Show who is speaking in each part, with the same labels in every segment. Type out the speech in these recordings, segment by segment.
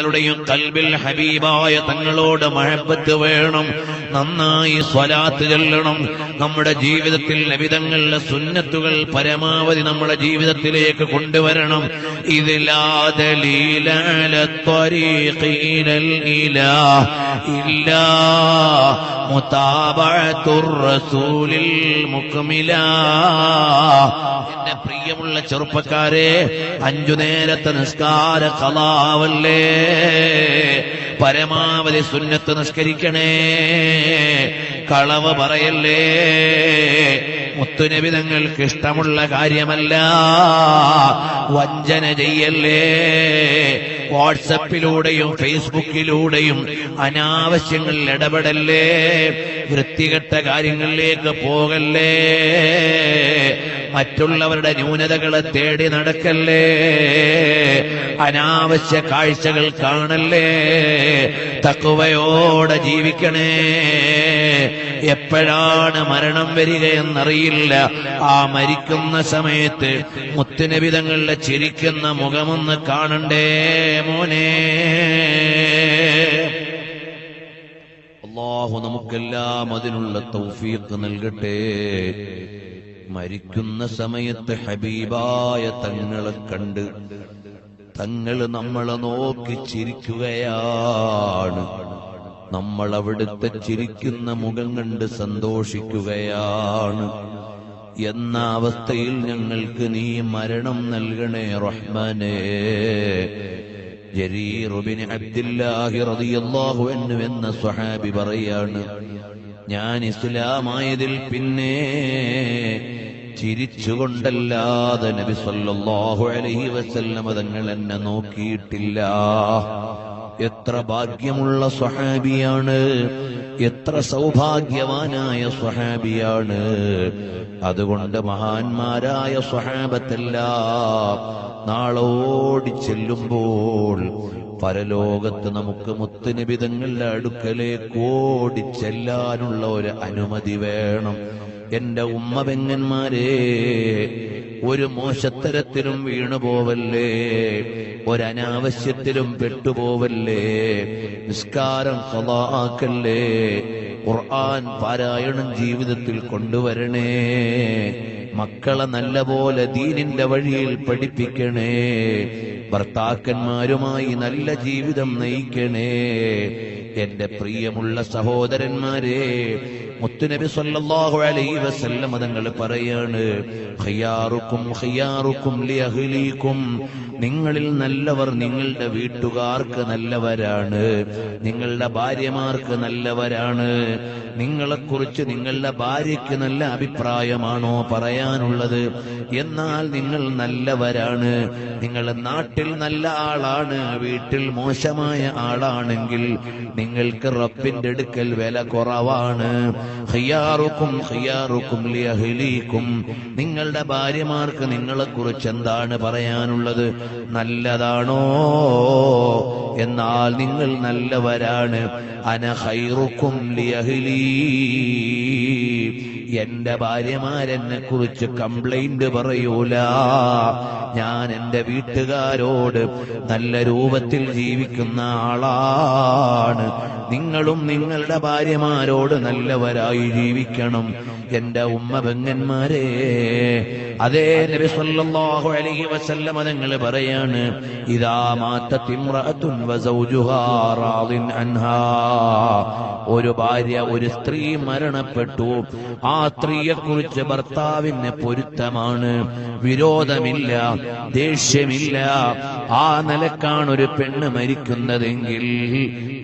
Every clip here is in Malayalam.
Speaker 1: തങ്ങളുടെയും കൽബിൽ ഹബീബായ തങ്ങളോട് മഴപ്പത്ത് വേണം. നന്നായി സ്വലാത്ത് ചെല്ലണം. നമ്മുടെ ജീവിതത്തിൽ നബിതങ്ങളുടെ സുന്നത്തുകൾ പരമാവധി നമ്മുടെ ജീവിതത്തിലേക്ക് കൊണ്ടുവരണം. ഇതിലാതെ ലീലാല ത്വരീഖീലൽ ഇലാ. റസൂലിൽ മുക്കുമില എന്റെ പ്രിയമുള്ള ചെറുപ്പക്കാരെ അഞ്ചു നേരത്തെ നിസ്കാര കലാവല്ലേ? പരമാവധി സുന്നത്ത് നിസ്കരിക്കണേ. കളവ് പറയല്ലേ? മുത്തുനബി തങ്ങൾക്ക് ഇഷ്ടമുള്ള കാര്യമല്ല. വഞ്ചന ചെയ്യല്ലേ? വാട്സപ്പിലൂടെയും ഫേസ്ബുക്കിലൂടെയും അനാവശ്യങ്ങളിൽ ഇടപെടല്ലേ? വൃത്തികെട്ട കാര്യങ്ങളിലേക്ക് പോകല്ലേ? മറ്റുള്ളവരുടെ ന്യൂനതകളെ തേടി നടക്കല്ലേ? അനാവശ്യ കാഴ്ചകൾ കാണല്ലേ? തക്കുവയോടെ ജീവിക്കണേ. എപ്പോഴാണ് മരണം വരിക വരികയെന്നറിയില്ല. ആ മരിക്കുന്ന സമയത്ത് മുത്തുനബിതങ്ങളുടെ ചിരിക്കുന്ന മുഖമൊന്ന് കാണണ്ടേ മോനെ? അള്ളാഹു നമുക്കെല്ലാം അതിനുള്ള തൗഫീഖ് നൽകട്ടെ. മരിക്കുന്ന സമയത്ത് ഹബീബായ തങ്ങളെ കണ്ട് തങ്ങൾ നമ്മളെ നോക്കി ചിരിക്കുകയാണ്. നമ്മൾ അവിടുത്തെ ചിരിക്കുന്ന മുഖം കണ്ട് സന്തോഷിക്കുകയാണ്. എന്ന അവസ്ഥയിൽ ഞങ്ങൾക്ക് നീ മരണം നൽകണേ റഹ്മാനേ. എന്ന സ്വഹാബി പറയാണ് ഞാൻ ഇസ്ലാമായതിൽ പിന്നെ ചിരിച്ചുകൊണ്ടല്ലാതെ നബി സല്ലല്ലാഹു അലൈഹി വസല്ലമ തങ്ങൾ എന്നെ നോക്കിയിട്ടില്ല. എത്ര ഭാഗ്യമുള്ള സ്വഹാബിയാണ്. എത്ര സൗഭാഗ്യവാനായ സ്വഹാബിയാണ്. അതുകൊണ്ട് മഹാന്മാരായ സ്വഹാബത്തെല്ലാം നാളോടി ചെല്ലുമ്പോൾ പരലോകത്ത് നമുക്ക് മുത്തുനിബിതങ്ങളുടെ അടുക്കലേക്ക് ഓടി ചെല്ലാനുള്ള ഒരു അനുമതി വേണം. എന്റെ ഉമ്മ പെങ്ങന്മാരെ ഒരു മോശത്തരത്തിലും വീണുപോവല്ലേ? ഒരനാവശ്യത്തിലും പെട്ടുപോവല്ലേ? നിസ്കാരം കലാക്കല്ലേ ഖുർആൻ പാരായണം ജീവിതത്തിൽ കൊണ്ടുവരണേ. മക്കളെ നല്ലപോലെ ദീനിന്റെ വഴിയിൽ പഠിപ്പിക്കണേ. ഭർത്താക്കന്മാരുമായി നല്ല ജീവിതം നയിക്കണേ. എന്റെ പ്രിയമുള്ള സഹോദരന്മാരെ മുത്തുനബി സല്ലല്ലാഹു അലൈഹി വസല്ലം തങ്ങൾ പറയാണ് ഖിയാറുക്കും ഖിയാറുക്കും ലിഅഹ്ലീക്കും നിങ്ങളിൽ നല്ലവർ നിങ്ങളുടെ വീട്ടുകാർക്ക് നല്ലവരാണ് നിങ്ങളുടെ ഭാര്യമാർക്ക് നല്ലവരാണ് നിങ്ങളെക്കുറിച്ച് നിങ്ങളുടെ ഭാര്യയ്ക്ക് നല്ല അഭിപ്രായമാണോ പറയാനുള്ളത്? എന്നാൽ നിങ്ങൾ നല്ലവരാണ് നിങ്ങൾ നാട്ടിൽ നല്ല ആളാണ് വീട്ടിൽ മോശമായ ആളാണെങ്കിൽ നിങ്ങൾക്ക് റബ്ബിന്റെ അടുക്കൽ വില കുറവാണ്. നിങ്ങളുടെ ഭാര്യമാർക്ക് നിങ്ങളെ കുറിച്ച് എന്താണ് പറയാനുള്ളത്? നല്ലതാണോ? എന്നാൽ നിങ്ങൾ നല്ലവരാണ്. അന ലിയഹ്ലീ എന്റെ ഭാര്യമാരെന്നെ കുറിച്ച് കംപ്ലൈന്റ് പറയൂല. ഞാൻ എന്റെ വീട്ടുകാരോട് നല്ല രൂപത്തിൽ ജീവിക്കുന്ന ആളാണ്. നിങ്ങളും നിങ്ങളുടെ ഭാര്യമാരോട് നല്ലവരായി ജീവിക്കണം. എന്റെ ഉമ്മ പെങ്ങന്മാരെ അതേ നബി സല്ലല്ലാഹു അലൈഹി വസല്ലമ തങ്ങൾ പറയാണ് ഇദാ മാത്തത് ഇംറഅത്തുൻ വസൗജുഹാ റാദിൻ അൻഹാ. ഒരു ഭാര്യ ഒരു സ്ത്രീ മരണപ്പെട്ടു. ആ സ്ത്രീയെ കുറിച്ച് ഭർത്താവിന് പൊരുത്തമാണ്. വിരോധമില്ല ദേഷ്യമില്ല. ആ നിലക്കാണ് ഒരു പെണ്ണ് മരിക്കുന്നതെങ്കിൽ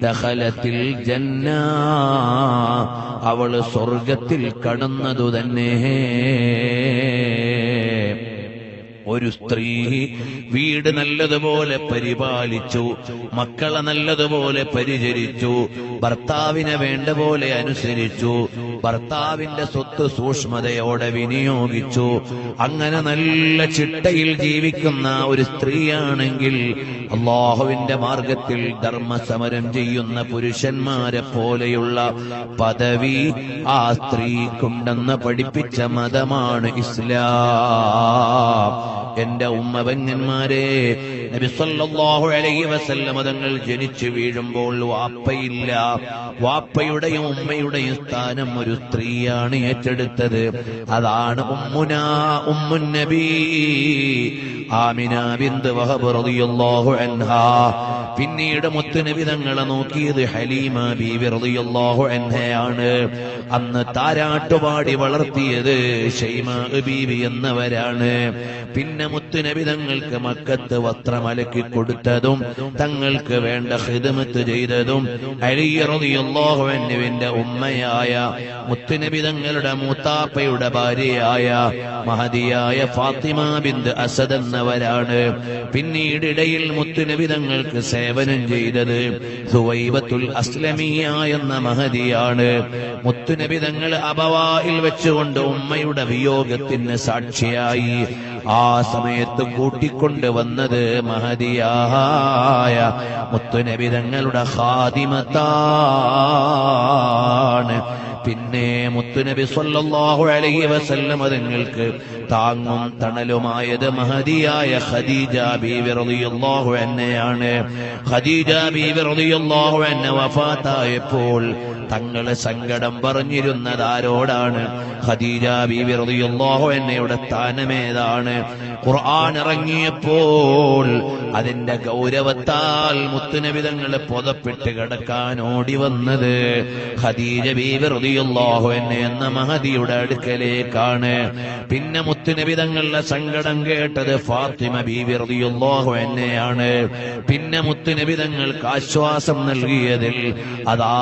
Speaker 1: ദഹലത്തിൽ ജന്ന അവൾ സ്വർഗത്തിൽ കടന്നതു തന്നെ. ഒരു സ്ത്രീ വീട് നല്ലതുപോലെ പരിപാലിച്ചു മക്കളെ നല്ലതുപോലെ പരിചരിച്ചു ഭർത്താവിനെ വേണ്ട പോലെ അനുസരിച്ചു ഭർത്താവിന്റെ സ്വത്ത് സൂക്ഷ്മതയോടെ വിനിയോഗിച്ചു. അങ്ങനെ നല്ല ചിട്ടയിൽ ജീവിക്കുന്ന ഒരു സ്ത്രീയാണെങ്കിൽ അള്ളാഹുവിന്റെ മാർഗത്തിൽ ധർമ്മസമരം ചെയ്യുന്ന പുരുഷന്മാരെ പോലെയുള്ള പദവി ആ സ്ത്രീക്കുണ്ടെന്ന് പഠിപ്പിച്ച മതമാണ് ഇസ്ലാം. എന്റെ ഉമ്മ പെങ്ങന്മാരെ നബി സല്ലല്ലാഹു അലൈഹി വസല്ലം തങ്ങൾ ജനിച്ചു വീഴുമ്പോൾ വാപ്പയില്ല. വാപ്പയുടെയും ഉമ്മയുടെയും സ്ഥാനം ഒരു സ്ത്രീയാണ് ഏറ്റെടുത്തത്. അതാണ് ഉമ്മുന ഉമ്മുൻ നബി. ആമിന ബിന്ദ് വഹബ് റളിയല്ലാഹു അൻഹാ. പിന്നീട് മുത്തുനബി തങ്ങളെ നോക്കിയത് ഹലീമ ബീവി റളിയല്ലാഹു അൻഹയാണ്. അന്ന് താരാട്ടുപാടി വളർത്തിയത് ഷൈമ ബീവി എന്നവരാണ്. പിന്നെ മുത്തുനബി തങ്ങൾക്ക് മക്കത്ത് വസ്ത്രം അലക്കി കൊടുത്തതും തങ്ങൾക്ക് വേണ്ട ഹിദമത്ത് ചെയ്തതും അലി റളിയല്ലാഹു അൻഹുവിന്റെ ഉമ്മയായ മുത്തുനബി തങ്ങളുടെ മൂത്താപ്പയുടെ ഭാര്യയായ മഹതിയായ ഫാത്തിമ ബിന്ദ് അസദ് എന്നവരാണ് പിന്നീട് ഇടയിൽ മുത്തുനബി തങ്ങൾക്ക് സേവനം ചെയ്തത് സുവൈബത്തുൽ അസ്ലമിയ എന്ന മഹതിയാണ്. മുത്തുനബി തങ്ങൾ അബവായിൽ വെച്ചുകൊണ്ട് ഉമ്മയുടെ വിയോഗത്തിന് സാക്ഷിയായി ആ സമയത്ത് കൂട്ടിക്കൊണ്ട് വന്നത് മഹതിയായ മുത്തുനബി തങ്ങളുടെ ഖാദിമത്താണ്. പിന്നെ മുത്തുനബി സല്ലല്ലാഹു അലൈഹി വസല്ലം അതുങ്ങൾക്ക് താങ്ങും തണലുമായത് മഹതിയായ ഖദീജ ബീവി റളിയല്ലാഹു അൻഹയാണ്. ഖദീജ ബീവി റളിയല്ലാഹു വഫാത്തായപ്പോൾ തങ്ങൾ സങ്കടം പറഞ്ഞിരുന്നത് ആരോടാണ് ഖദീജ ബീവി റളിയല്ലാഹു അൻഹയുടെ സ്ഥാനമേതാണ്? ഖുർആൻ ഇറങ്ങിയപ്പോൾ അതിന്റെ ഗൗരവത്താൽ മുത്തുനബി തങ്ങളെ പുതപ്പിട്ട് കിടക്കാൻ ഓടി വന്നത് ഖദീജ ബീവി റളിയല്ലാഹു എന്നെ എന്ന മഹദിയുടെ അടുക്കലേക്കാണ്. പിന്നെ മുത്തുനബി തങ്ങളുടെ സങ്കടം കേട്ടത് ഫാത്തിമ ബീവി റളിയല്ലാഹു അൻഹയാണ്. പിന്നെ മുത്തുനബി തങ്ങൾക്ക് ആശ്വാസം നൽകിയതിൽ അതാ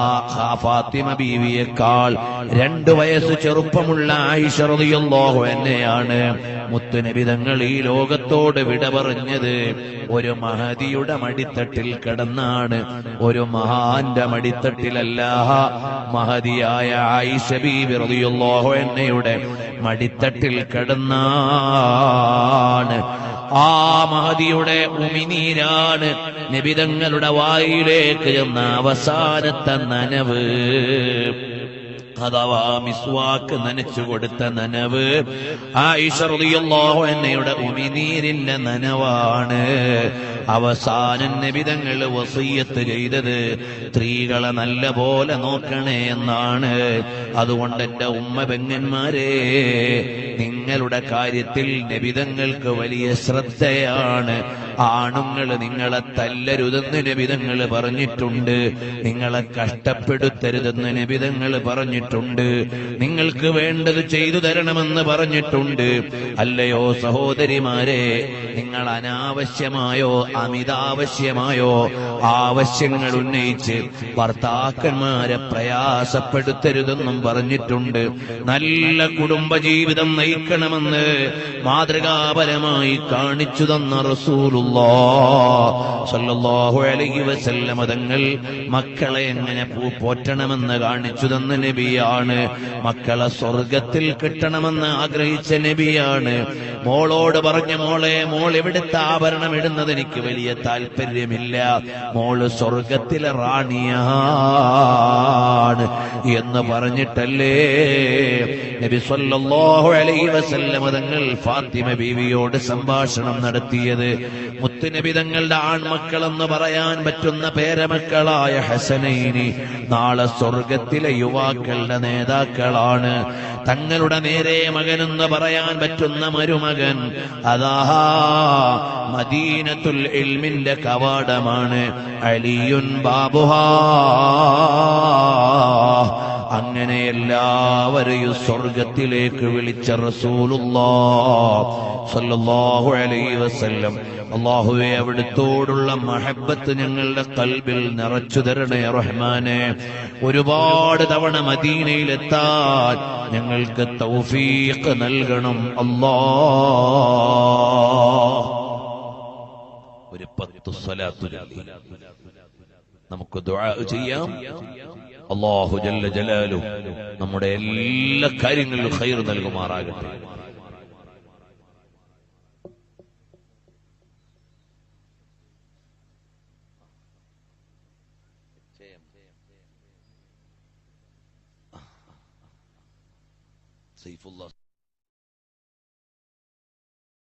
Speaker 1: ഫാത്തിമ ബീവിയേക്കാൾ രണ്ടു വയസ്സ് ചെറുപ്പമുള്ള ആയിഷ റളിയല്ലാഹു അൻഹയാണ്. മുത്തുനബി തങ്ങൾ ഈ ലോകത്തോട് വിട പറഞ്ഞത് ഒരു മഹതിയുടെ മടിത്തട്ടിൽ കിടന്നാണ്. ഒരു മഹാന്റെ മടിത്തട്ടിലല്ല. മഹതിയായ ആയിഷ ബീവി റളിയല്ലാഹു അൻഹയുടെ മടിത്തട്ടിൽ കിടന്നാണ്. ആ മഹതിയുടെ ഉമിനീരാണ് നിബിതങ്ങളുടെ വായിലേക്ക് ചെന്ന അവസാനത്തെ നനവ്. അഥവാ മിസ്വാക്ക് നനച്ചു കൊടുത്ത നനവ് ആയിഷ റളിയല്ലാഹു അൻഹയുടെ ഉമിനീരിന്റെ നനവാണ്. അവസാനം നബിതങ്ങൾ വസീയത്ത് ചെയ്തത് സ്ത്രീകളെ നല്ല പോലെ നോക്കണേ എന്നാണ്. അതുകൊണ്ട് എന്റെ ഉമ്മ പെങ്ങന്മാരെ നിങ്ങളുടെ കാര്യത്തിൽ നിബിതങ്ങൾക്ക് വലിയ ശ്രദ്ധയാണ്. ആണുങ്ങൾ നിങ്ങളെ തല്ലരുതെന്ന് നബിതങ്ങൾ പറഞ്ഞിട്ടുണ്ട്. നിങ്ങളെ കഷ്ടപ്പെടുത്തരുതെന്ന് നബിതങ്ങൾ പറഞ്ഞിട്ടുണ്ട്. നിങ്ങൾക്ക് വേണ്ടത് ചെയ്തു തരണമെന്ന് പറഞ്ഞിട്ടുണ്ട്. അല്ലയോ സഹോദരിമാരെ നിങ്ങൾ അനാവശ്യമായോ അമിതാവശ്യമായോ ആവശ്യങ്ങൾ ഉന്നയിച്ച് ഭർത്താക്കന്മാരെ പ്രയാസപ്പെടുത്തരുതെന്നും പറഞ്ഞിട്ടുണ്ട്. നല്ല കുടുംബജീവിതം നയിക്കണമെന്ന് മാതൃകാപരമായി കാണിച്ചു തന്ന റസൂലുള്ളാ സല്ലല്ലാഹു അലൈഹി വസല്ലം തങ്ങൾ മക്കളെ എങ്ങനെ പോറ്റണമെന്ന് കാണിച്ചു തന്ന നബിയാണ്. മക്കളെ സ്വർഗത്തിൽ കിട്ടണമെന്ന് ആഗ്രഹിച്ച നബിയാണ്. മോളോട് പറഞ്ഞ മോളെ മോൾ എവിടുത്തെ ആഭരണം ഇടുന്നത്? എനിക്ക് വലിയ താല്പര്യമില്ല. മോൾ സ്വർഗത്തിലെ റാണിയാണ്. എന്ന് പറഞ്ഞിട്ടല്ലേ നബി സല്ലല്ലാഹു അലൈഹി വസല്ലം തങ്ങൾ ഫാത്തിമ ബീവിയോട് സംഭാഷണം നടത്തിയത്. മുത്തുനബി തങ്ങളുടെ ആൺമക്കളെന്ന് പറയാൻ പറ്റുന്ന പേരമക്കളായ ഹസനൈനി നാളെ സ്വർഗത്തിലെ യുവാക്കളുടെ നേതാക്കളാണ്. തങ്ങളുടെ നേരെ എന്ന് പറയാൻ പറ്റുന്ന മരുമകൻ അതാ മദീനത്തുൽ ഇൽമിന്റെ കവാടമാണ്. അലിയുൻ ബാബുഹാ. അങ്ങനെ എല്ലാവരെയും സ്വർഗത്തിലേക്ക് വിളിച്ച റസൂലുല്ലാഹു അലൈ വസല്ലം. അള്ളാഹുവെ അവിടുത്തോടുള്ള മഹബത്ത് ഞങ്ങളുടെ കൽബിൽ നിറച്ചു തരണേ റഹ്മാനെ. ഒരുപാട് തവണ മദീനയിലെത്താൻ ഞങ്ങൾക്ക് തൗഫീഖ് നൽകണം. അല്ലാ ഒരു പത്ത് സ്വലാത്തു നമുക്ക് ദുആ ചെയ്യാം. അള്ളാഹു ജല്ല ജലാലു നമ്മുടെ എല്ലാ കാര്യങ്ങളിലും ഹൈർ നൽകുമാറാകട്ടെ. സൈഫുല്ലാ